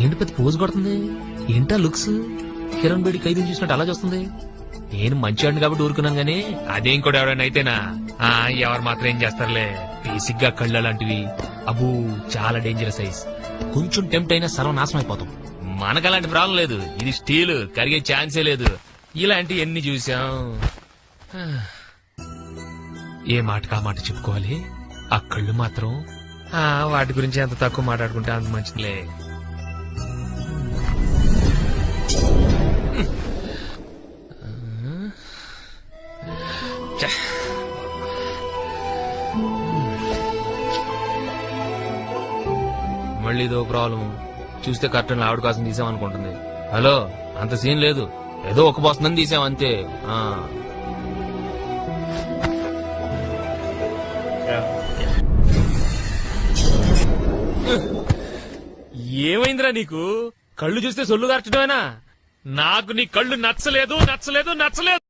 ఏంటి పెద్ద పోజు కొడుతుంది? ఏంటా లుక్స్ కిరణ్ బేడి ఖైదీని చూసినట్టు అలా చూస్తుంది? నేను మంచివాడిని కాబట్టి ఊరుకున్నాను గానీ అదేం కూడా ఎవరైనా అయితేనా? ఆ ఎవరు మాత్రం ఏం చేస్తారులే? బేసిక్గా కళ్ళు అలాంటివి అబూ చాలా డేంజరస్ సైజ్ కొంచెం టెంప్ట్ అయినా సర్వనాశనం అయిపోతాం. మనకు అలాంటి ప్రాబ్లం లేదు. ఇది స్టీల్ కరిగే ఛాన్సే లేదు. ఇలాంటి ఎన్ని చూసాం? ఏ ఏ మాటకా మాట చెప్పుకోవాలి? ఆ కళ్ళు మాత్రం? వాటి గురించి ఎంత తక్కువ మాట్లాడుకుంటే అంత మంచిదిలే. మళ్ళీ ఇదో ప్రాబ్లం చూస్తే కర్టన్ ఆవిడ కోసం తీసామనుకుంటుంది. హలో అంత సీన్ లేదు. ఏదో ఒక పోస్తుందని తీసాం అంతే. ఆ. ఏమైందిరా నీకు? కళ్ళు చూస్తే సొల్లు గార్చడమేనా? నాకు నీ కళ్ళు నచ్చలేదు నచ్చలేదు నచ్చలేదు.